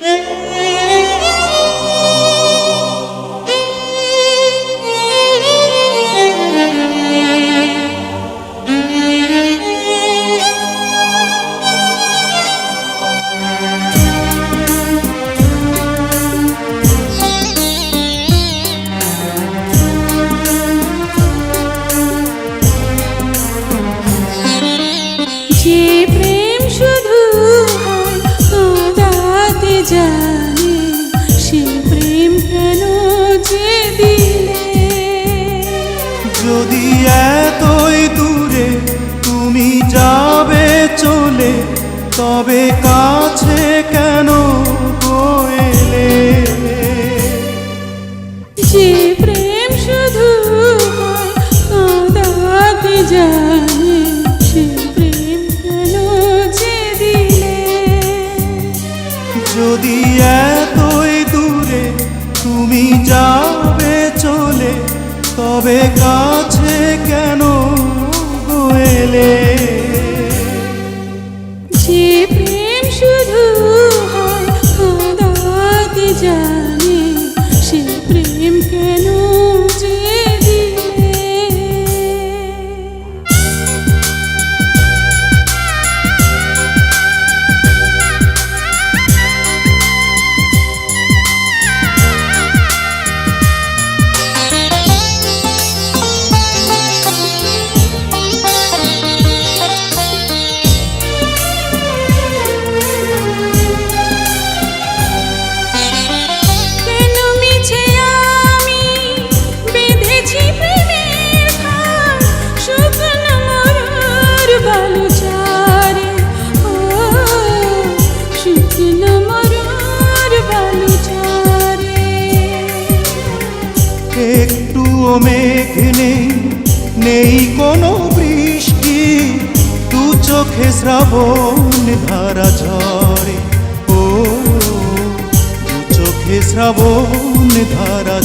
যে তবে কাছে কেন এলে যে প্রেম শুধু কাঁদাতে জানে সে প্রেম কেন যে দিলে? যদি এতই দূরে তুমি যাবে চলে তবে কাছে কেন এলে কোনো বৃষ্টি তু চোখে শ্রাবণ ধারা ঝরে। ও চোখে শ্রাবণ ধারা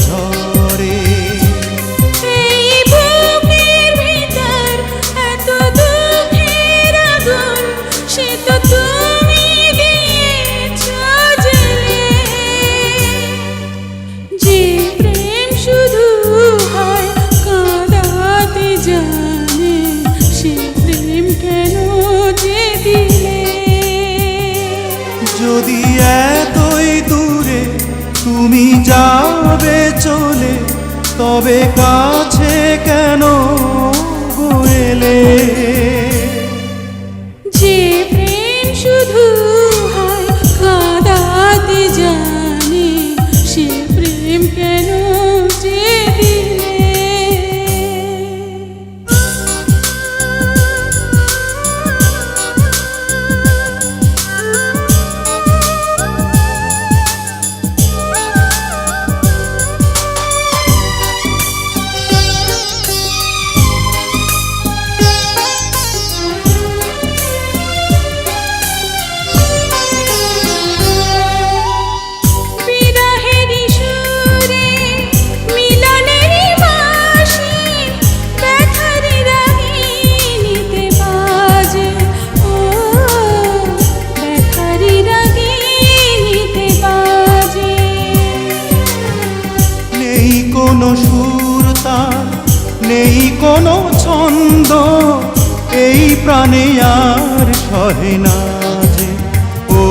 যদি এতই দূরে তুমি যাবে চলে তবে কাছে কেন এলে? কোনো সুর তার নেই কোনো ছন্দ। এই প্রাণে আর সহে না যে। ও,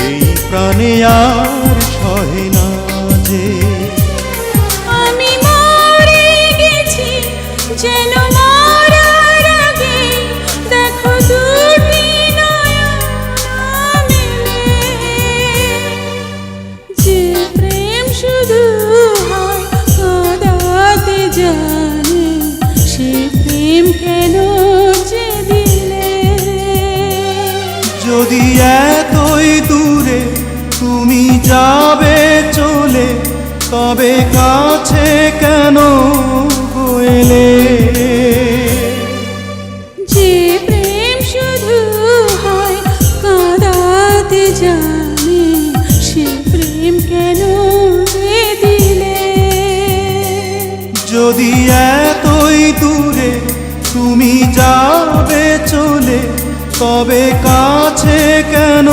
এই প্রাণে আর সহে না যে। আমি মরে গেছি যেন মরার যদি এতই দূরে তুমি যাবে চলে তবে কাছে কেন এলে যে প্রেম শুধু হয় কাঁদাতে জানে সে প্রেম কেন দিলে? যদি এতই দূরে তুমি চলে তবে কাছে কেন